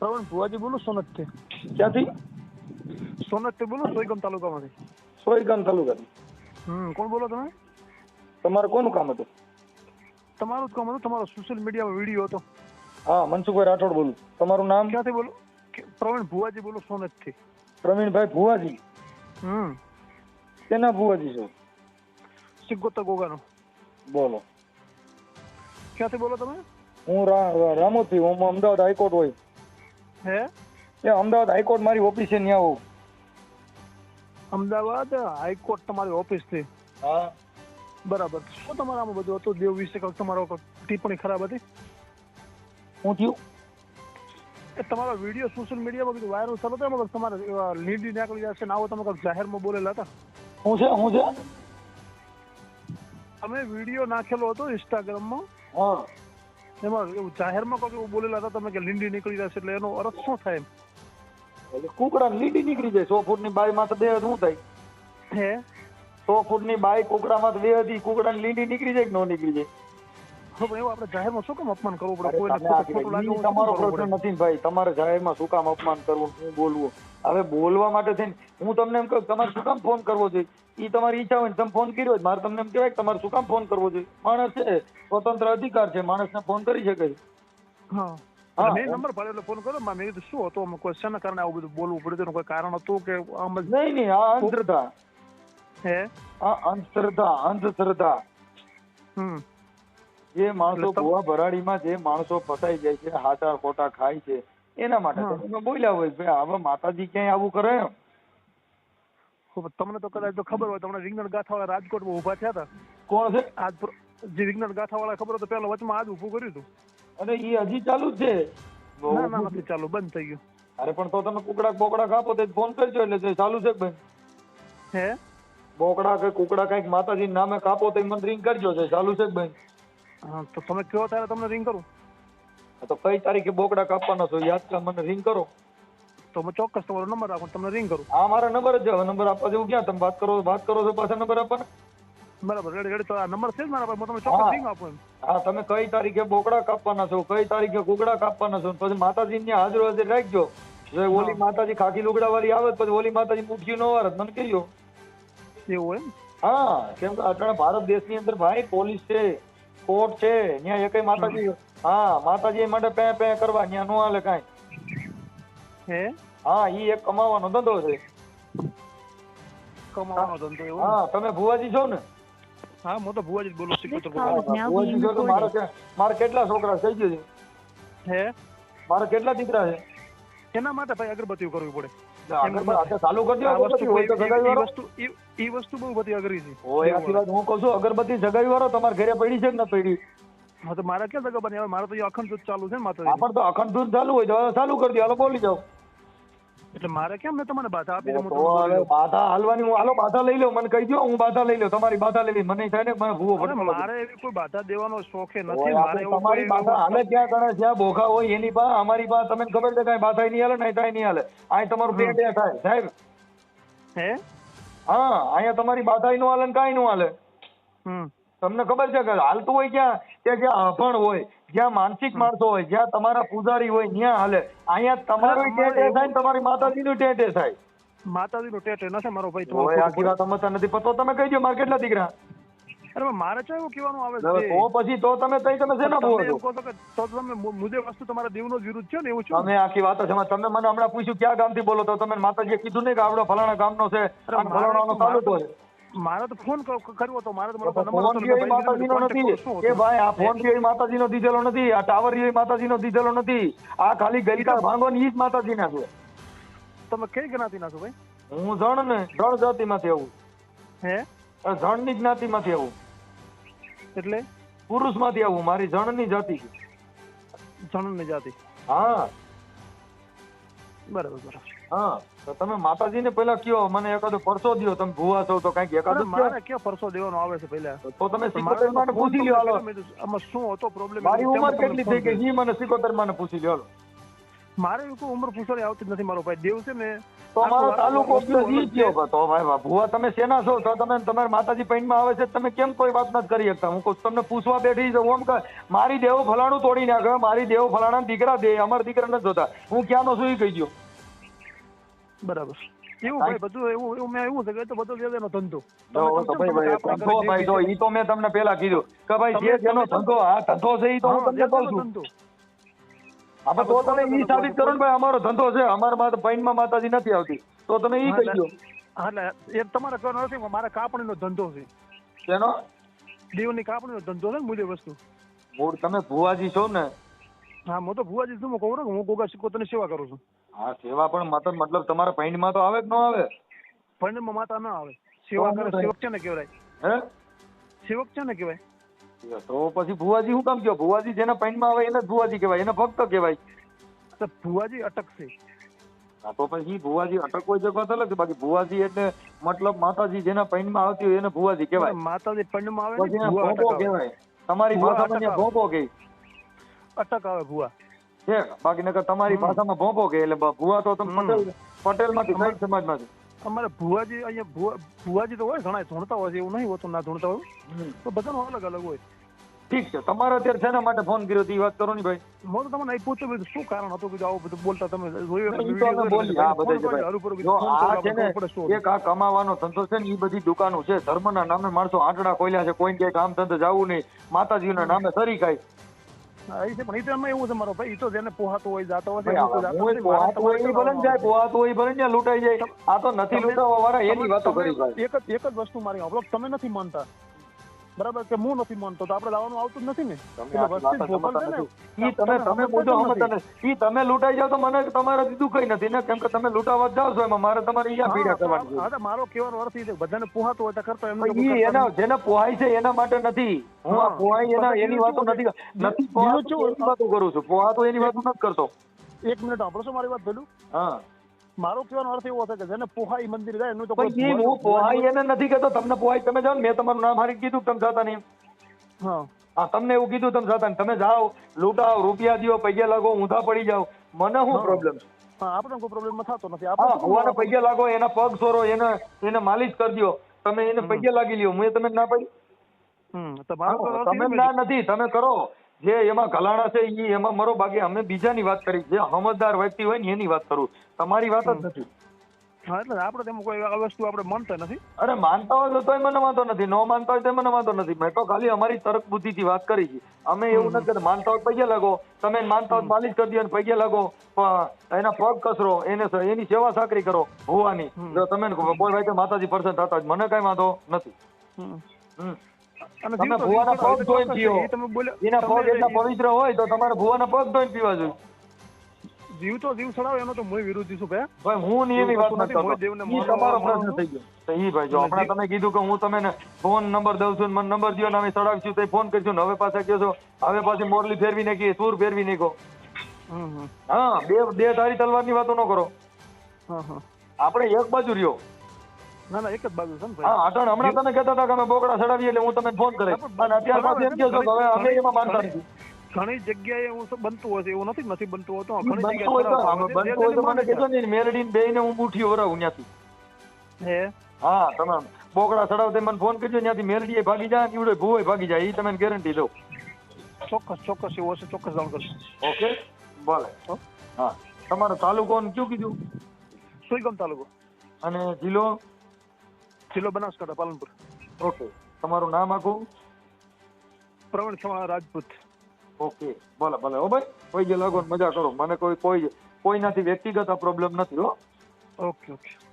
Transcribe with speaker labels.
Speaker 1: પ્રવીણ ભુવાજી બોલું સોનતથી
Speaker 2: ક્યાંથી
Speaker 1: સોનતથી બોલું સોયગામ તાલુકામાંથી
Speaker 2: સોયગામ તાલુકાથી
Speaker 1: હમ કોણ બોલો તમે
Speaker 2: તમારે કોનું કામ હતું
Speaker 1: તમારું જ કામ હતું તમારો સોશિયલ મીડિયામાં વીડિયો હતો
Speaker 2: હા મનસુખભાઈ રાઠોડ બોલું તમારું નામ
Speaker 1: ક્યાંથી બોલો પ્રવીણ ભુવાજી બોલો સોનતથી
Speaker 2: પ્રવીણભાઈ ભુવાજી
Speaker 1: હમ
Speaker 2: તેના ભુવાજી છો
Speaker 1: સિગોતા ગોગાનો
Speaker 2: બોલો
Speaker 1: ક્યાંથી બોલો તમે
Speaker 2: હું રા- રામોથી હું અમદાવાદ હાઈકોર્ટ હોય
Speaker 1: હે?
Speaker 2: એ અમદાવાદ હાઈકોર્ટ મારી ઓફિસે ત્યાં હોઉં
Speaker 1: અમદાવાદ? હાઈકોર્ટ તમારી ઓફિસથી?
Speaker 2: હા.
Speaker 1: બરાબર. શું તમારા આમાં બધું હતું? દેવ વિશે કંઈક તમારો ટિપ્પણી ખરાબ હતી?
Speaker 2: હું થયું?
Speaker 1: એ તમારો વીડિયો સોશિયલ મીડિયામાં બધું વાયરલ થતો હતો કંઈક તમારે લીડી નીકળી જશે ને આવો તમે કંઈક જાહેરમાં બોલેલા હતા?
Speaker 2: શું છે હું છે?
Speaker 1: તમે વીડિયો નાખેલો હતો ઇન્સ્ટાગ્રામમાં
Speaker 2: હા.
Speaker 1: એમાં એવું જાહેરમાં કંઈક એવું બોલેલા હતા તમે કે લીંડી નીકળી જશે એટલે એનો અર્થ શું થાય એમ?
Speaker 2: એટલે કુકડા લીંડી નીકળી જાય સો ફૂટની બાયમાં બે શું થાય?
Speaker 1: હે?
Speaker 2: સો ફૂટની બાય કુકડા માં બે હતી કુકડાની લીંડી નીકળી જાય કે ન નીકળી જાય?
Speaker 1: તો એવું આપણે જાહેરમાં શું કામ અપમાન કરવું પડે? કોઈને
Speaker 2: તમારો પ્રશ્ન નથી ભાઈ તમારે જાહેરમાં શું કામ અપમાન કરવું શું બોલવું? હવે બોલવા માટે થઈને હું તમને એમ કહું તમારે શું કામ ફોન કરવો જોઈએ? એ તમારી ઈચ્છા હોય તમે ફોન કર્યો હોય મારે તમને એમ કહેવાય કે તમારે શું કામ ફોન કરવો જોઈએ? માણસ છે સ્વતંત્ર અધિકાર છે માણસને ફોન કરી શકે
Speaker 1: હા. મેં નંબર પાડ્યો એટલે ફોન કર્યો મેં કીધું શું હતું? આમાં કોઈ શેના કારણે આવું બધું બોલવું પડ્યું કોઈ કારણ હતું કે આમ જ?
Speaker 2: નહીં નહીં આ અંધશ્રદ્ધા.
Speaker 1: હે?
Speaker 2: આ અંધશ્રદ્ધા અંધશ્રદ્ધા.
Speaker 1: હમ.
Speaker 2: જે માણસો ગોવા ભરાડીમાં જે માણસો ફસાઈ જાય છે હાચા ખોટા ખાય છે એના માટે તમે બોલ્યા હોય ભાઈ હવે માતાજી ક્યાંય આવું કરે
Speaker 1: તમને તો કદાચ તો ખબર હોય તમને રીંગણ ગાથાવાળા રાજકોટમાં ઊભા થયા હતા?
Speaker 2: કોણ છે?
Speaker 1: આજ જે રીંગણ ગાથાવાળા ખબર તો પેલા વચમાં આજ ઊભું કર્યું હતું.
Speaker 2: અને એ હજી ચાલુ જ છે?
Speaker 1: ના ના નથી ચાલુ બંધ થઈ ગયું.
Speaker 2: અરે પણ તો તમે કુકડા બોકડા કાપો તે ફોન કરજો એટલે ચાલુ છે ભાઈ
Speaker 1: હે?
Speaker 2: બોકડા કે કુકડા કંઈક માતાજી નામે કાપો તો મને રિંગ કરજો છે ચાલુ છે ભાઈ
Speaker 1: તો તમે કયો ત્યારે તમને રિંગ કરું?
Speaker 2: તો કઈ તારીખે બોકડા કાપવાના છો યાદ કર મને રિંગ કરો.
Speaker 1: તો હું ચોક્કસ તમારો નંબર રાખું તમને રિંગ કરું.
Speaker 2: આ મારા નંબર જ નંબર આપવા જેવું ક્યાં? તમે વાત કરો વાત કરો છો પાછા નંબર આપવાના?
Speaker 1: બરાબર રેડી રેડી તો આ નંબર છે મારા પાસે હું તમને ચોક્કસ રિંગ આપું
Speaker 2: હા તમે કઈ તારીખે બોકડા કાપવાના છો કઈ તારીખે કુકડા કાપવાના છો પછી માતાજી ને હાજર હાજર રાખજો. જો ઓલી માતાજી ખાખી લુગડા વાળી આવે પછી ઓલી માતાજી મુઠ્ઠી નો વાર મને કહેજો.
Speaker 1: એવું એમ?
Speaker 2: હા કેમ કે અત્યારે ભારત દેશની અંદર ભાઈ પોલીસ છે. કોર્ટ છે. ત્યાં એક માતાજી હા માતાજી માટે પે પે કરવા ત્યાં નો હાલે કાંઈ.
Speaker 1: હે?
Speaker 2: હા ઈ એક કમાવાનો ધંધો છે.
Speaker 1: કમાવાનો ધંધો એવો?
Speaker 2: હા તમે ભુવાજી છો ને?
Speaker 1: હા હું તો ભુવાજી જ બોલું
Speaker 3: છું
Speaker 2: ભુવાજી છો તો મારે મારે કેટલા છોકરા થઈ ગયો છે.
Speaker 1: હે?
Speaker 2: મારે કેટલા દીકરા છે?
Speaker 1: એના માટે ભાઈ અગરબત્તીઓ કરવી પડે. વસ્તુ બહુ બધી અઘરી છે.
Speaker 2: હું કહું છું અગરબત્તી જગાવી વાળો તમારે ઘરે પડી છે કે ન પડી?
Speaker 1: હા તો મારે ક્યાં જગા બની? હવે મારે તો અખંડ દૂધ ચાલુ છે ને
Speaker 2: આ તો અખંડ દૂધ ચાલુ હોય તો ચાલુ કરી દે હાલો બોલી જાઓ
Speaker 1: એટલે મારે કેમ મેં તમને બાધા આપી
Speaker 2: હવે બાધા હાલવાની હું હાલો બાધા લઈ લો મને કહી દો હું બાધા લઈ લો તમારી બાધા લેવી મને થાય ને મને ભૂવો પડે
Speaker 1: મારે એવી કોઈ બાધા દેવાનો શોખે નથી મારે
Speaker 2: તમારી બાધા હાલે ક્યાં કરે જ્યાં બોખા હોય એની પા અમારી પા તમને ખબર છે કઈ બાધા નહીં હાલે નહીં થાય નહીં હાલે? અહીં તમારું એ થાય સાહેબ.
Speaker 1: હે?
Speaker 2: હા અહીંયા તમારી બાધા નું હાલે ને નું નો હાલે. તમને ખબર છે કે હાલતું હોય ક્યાં? કે જ્યાં અભણ હોય જ્યાં માનસિક માણસો હોય જ્યાં તમારા પૂજારી હોય ત્યાં હાલે. અહીંયા તમારું ટેટે થાય ને તમારી માતાજીનું ટેટે થાય.
Speaker 1: માતાજીનો ટેટ નથી મારો ભાઈ
Speaker 2: હોય આખી વાત સમજતા નથી. પતો તમે કહી દો મારે કેટલા દીકરા?
Speaker 1: અરે મારે છે એવું કહેવાનું આવે છે?
Speaker 2: તો પછી તો તમે તઈ તમે શેના
Speaker 1: બોલો
Speaker 2: છો?
Speaker 1: તો તમે મુજે વસ્તુ તમારા દેવનો વિરુદ્ધ છે ને એવું છે?
Speaker 2: તમે આખી વાત છે સમજ તમે મને હમણાં પૂછ્યું ક્યાં ગામથી બોલો તો તમે માતાજીએ કીધું ને કે આવડો ફલાણા ગામનો છે ફલાણાનો તાલુકો છે.
Speaker 1: મારે તો ફોન કર્યો હતો મારે તો મારો નંબર
Speaker 2: ફોન
Speaker 1: એટલે
Speaker 2: માતાજીનો નથી. કે ભાઈ આ ફોન એ માતાજીનો દીધેલો નથી આ ટાવર એ માતાજીનો દીધેલો નથી આ ખાલી ગલકા ભાંગો ની જ માતાજીના છે.
Speaker 1: તમે કઈ જ્ઞાતિના છો ભાઈ?
Speaker 2: હું જણ ને જણ જાતિમાંથી આવું.
Speaker 1: હે?
Speaker 2: જણની જ્ઞાતિમાંથી આવું.
Speaker 1: એટલે?
Speaker 2: પુરુષમાંથી આવું મારી જણની જાતિ
Speaker 1: જણની જાતિ.
Speaker 2: હા.
Speaker 1: બરાબર બરાબર.
Speaker 2: હા તો તમે માતાજીને પહેલા કયો મને એકાદો પરસો દ્યો તમે ભૂવા છો તો કંઈક એકાદો
Speaker 1: મારે. ક્યાં પરસો દેવાનો આવે છે પહેલા?
Speaker 2: તો તમે માં પૂછી
Speaker 1: લો
Speaker 2: લ્યો હાલો.
Speaker 1: આમાં શું હતો પ્રોબ્લેમ
Speaker 2: મારી ઉંમર કેટલી થઈ ગઈ? ઈ મને સિકોતેરમાં પૂછી લ્યો હાલો.
Speaker 1: મારે કોઈ ઉંમર પૂછવાની આવતી નથી મારો ભાઈ. દેવ છે ને
Speaker 2: તો અમારો તાલુકો ઈ કયો તો ભાઈ ભુવા તમે સેના છો? તો તમે તમારા માતાજી પૈણમાં આવે છે તમે કેમ કોઈ વાત નથી કરી શકતા? હું તમને પૂછવા બેઠી છું ઓમ કે મારી દેવો ફલાણું તોડી નાખે મારી દેવો ફલાણા દીકરા દે અમારા દીકરા નથી જોતા. હું ક્યાંનો છું ઈ કહી દો
Speaker 1: બરાબર. એવું ભાઈ બધું એવું એવું મેં એવું છે કે એ તો બધો એનો ધંધો.
Speaker 2: તો ધંધો ભાઈ જે ઈ તો મેં તમને પેલા કીધું કે ભાઈ જે જેનો ધંધો આ ધંધો છે ઈ તો હું
Speaker 1: હા,
Speaker 2: તમને કહું છું. તો તમે ઈ સાબિત કરો ને ભાઈ અમારો ધંધો છે અમારા માતા પૈણમાં માતાજી નથી આવતી. તો તમે ઈ કહી દો.
Speaker 1: હા, એ તમારે કરવાનો નથી મારે કાપણીનો ધંધો છે.
Speaker 2: શેનો?
Speaker 1: દેવની કાપણીનો ધંધો છે મૂલ્ય વસ્તુ.
Speaker 2: મૂળ તમે ભુવાજી છો ને?
Speaker 1: હા હું તો ભુવાજી છું કહું ને હું ગોગા શિકોતરની સેવા કરું છું.
Speaker 2: હા સેવા પણ માત્ર મતલબ તમારા પૈણમાં તો આવે કે ન આવે?
Speaker 1: માં માતા ના આવે. સેવા કરે સેવક છે ને કહેવાય.
Speaker 2: હે?
Speaker 1: સેવક છે ને કહેવાય.
Speaker 2: તો પછી ભુવાજી શું કામ કયો? ભુવાજી જેના પૈણમાં આવે એને જ ભુવાજી કહેવાય એને ભક્ત કહેવાય.
Speaker 1: ભુવાજી અટકશે.
Speaker 2: હા તો પછી ભુવાજી અટક કોઈ જગ્યા અલગ છે બાકી ભુવાજી એટલે મતલબ માતાજી જેના પૈણમાં આવતી હોય એને ભુવાજી કહેવાય.
Speaker 1: માતાજી પંડમાં આવે આવે
Speaker 2: કહેવાય. તમારી ભાષામાં ત્યાં કહે.
Speaker 1: અટક આવે ભુવા.
Speaker 2: છે બાકી નકર તમારી. ભાષામાં ભોગો કહે એટલે ભુવા તો તમે. પટેલમાંથી કઈ સમાજમાંથી.
Speaker 1: અમારે ભુવાજી અહીંયા ભુવાજી તો હોય ઘણા ધૂણતા હોય છે એવું નહીં હોતું ના ધૂણતા હોય. તો બધાનો અલગ અલગ હોય.
Speaker 2: ઠીક છે. તમારે અત્યારે શેના માટે ફોન કર્યો એ વાત કરો ને ભાઈ.
Speaker 1: હું તો તમને પૂછતો બધું શું કારણ હતું કીધું આવું બધું બોલતા તમે જોયું
Speaker 2: એક આ કમાવાનો ધંધો છે ને એ બધી દુકાનો છે. ધર્મના નામે માણસો આંટડા ખોલ્યા છે. કોઈ ક્યાંય કામ ધંધો જવું નહીં. માતાજીના નામે સરી ખાય.
Speaker 1: એ એવું છે મારો ભાઈ એ તો જેને પોહાતો હોય જાતો હોય.
Speaker 2: પોહાતું હોય ઈ ભલે જાય પોહાતું હોય ભલે ને લૂંટાઈ જાય. આ તો નથી લૂંટાવા વાળા એની વાતો કરી
Speaker 1: એક જ એક જ વસ્તુ મારી તમે નથી માનતા. બરાબર કે હું નથી માનતો તો આપણે લાવવાનું આવતું જ નથી ને.
Speaker 2: તમે. ઈ તમે તમે
Speaker 1: સમજતા
Speaker 2: મુદ્દો
Speaker 1: જ
Speaker 2: ઈ તમે લૂંટાઈ જાવ તો મને તમારે દીધું કઈ નથી. ને કેમ કે તમે લૂંટાવા જાવ છો એમાં. મારે તમારે અહીંયા પીડા કરવાની
Speaker 1: હા તો મારો કેવાનો અર્થ એ છે બધાને પોહાતો હોય તો કરતો
Speaker 2: એમ ઈ એના જેને પોહાય છે એના માટે નથી. હું આ પોહાય એના એની વાતો નથી નથી પોહાતો એની વાતો કરું છું. પોહાતો એની વાતો નથી કરતો.
Speaker 1: એક મિનિટ આપણો છો મારી વાત પેલું?
Speaker 2: હા.
Speaker 1: મારો કહેવાનો અર્થ એવો છે કે જેને પોહાઈ મંદિર જાય એનું તો
Speaker 2: પણ ઈ હું પોહાઈ એને નથી કહેતો તમને પોહાઈ તમે જાઓ ને મેં તમારું નામ હારી કીધું તમે જાતા નહીં.
Speaker 1: હા.
Speaker 2: તમને એવું કીધું તમે જાતા તમે જાઓ લૂંટાઓ રૂપિયા દ્યો પૈયા લાગો ઊંધા પડી જાઓ. મને શું પ્રોબ્લેમ
Speaker 1: હા આપણે કોઈ પ્રોબ્લેમ થતો નથી. આપણે શું
Speaker 2: પૈયા લાગો એના પગ સોરો એને એને માલિશ કરી દ્યો. તમે એને પૈયા લાગી લ્યો. મેં તમે ના પાડી? તમે ના નથી તમે કરો. જે એમાં ગલાણા છે એ એમાં મારો ભાગે અમે બીજાની વાત કરી. જે સમજદાર વ્યક્તિ હોય ને એની વાત કરું. તમારી વાત જ નથી.
Speaker 1: હા એટલે આપણે તેમાં કોઈ વસ્તુ આપણે માનતા નથી.
Speaker 2: અરે માનતા હોય તો તોય મને વાંધો નથી. ન માનતા હોય તો મને વાંધો નથી. મેં તો ખાલી અમારી તર્ક બુદ્ધિથી વાત કરી છે. અમે એવું નથી માનતા હોય લાગો. તમે માનતા હોય માલિશ કરી દો લાગો. એના પગ કસરો એને એની સેવા સાકરી કરો. હોવાની જો તમે કોઈ ભાઈ માતાજી પરસન થતા મને કઈ વાંધો નથી.
Speaker 1: હમ.
Speaker 2: તમે ભુવાના પગ ધોઈને
Speaker 1: બોલ્યા-
Speaker 2: એના પગ એટલા પવિત્ર હોય તો તમારે ભુવાના પગ ધોઈને પીવા જોઈએ.
Speaker 1: જીવ તો જીવ સડાવે એનો તો હું વિરુદ્ધ છું ભાઈ?
Speaker 2: ભાઈ હું ની એની વાત નથી કરતો. ઈ તમારો પ્રશ્ન થઈ ગયો. તો ઈ ભાઈ જો આપણે તમે કીધું કે હું તમને ફોન નંબર દઉં છું મને નંબર દયો ને અમે ચડાવશું તો ફોન કરજો ને હવે પાછા કહો છો? હવે પાછી મોરલી ફેરવી નાખી સૂર ફેરવી નાખો. હા બે બે તારી તલવારની વાતો ન કરો.
Speaker 1: હા હા.
Speaker 2: આપણે એક બાજુ રહ્યો.
Speaker 1: ના ના એક જ બાજુ છે
Speaker 2: હા અટણ હમણાં તમે કહેતા હતા કે અમે બોકડા ચડાવીએ એટલે હું તમને ફોન કરે અને અત્યાર પાછું એમ કહો છો હવે અમે એમાં માનતા નથી.
Speaker 1: ઘણી જગ્યાએ હું બનતું હોય છે એવું નથી નથી બનતું હોતું. ઘણી જગ્યાએ
Speaker 2: બનતું હોય તો મને. કહેજો ને મેલડીને બેયને હું બુઠી વરાવું ત્યાંથી
Speaker 1: હે?
Speaker 2: હા તમે બોકડા ચડાવતા મને ફોન કરજો ત્યાંથી મેરડીએ ભાગી જાય નીવડે ભૂવે ભાગી જાય એ તમે ગેરંટી દઉં
Speaker 1: ચોક્કસ ચોક્કસ એવું હશે ચોક્કસ જાણ કરશું
Speaker 2: ઓકે? ભલે.
Speaker 1: હા?
Speaker 2: તમારો તાલુકો કયું કીધું?
Speaker 1: સુઈગમ તાલુકો.
Speaker 2: અને જિલ્લો?
Speaker 1: જિલ્લો બનાસકાંઠા પાલનપુર.
Speaker 2: ઓકે તમારું નામ આખું?
Speaker 1: પ્રવણ ચૌહાણ રાજપૂત.
Speaker 2: ઓકે ભલે ભલે. હો ભાઈ કોઈ જે લાગો ને મજા કરો. મને કોઈ કોઈ કોઈનાથી વ્યક્તિગત આ પ્રોબ્લેમ નથી હો.
Speaker 1: Okay okay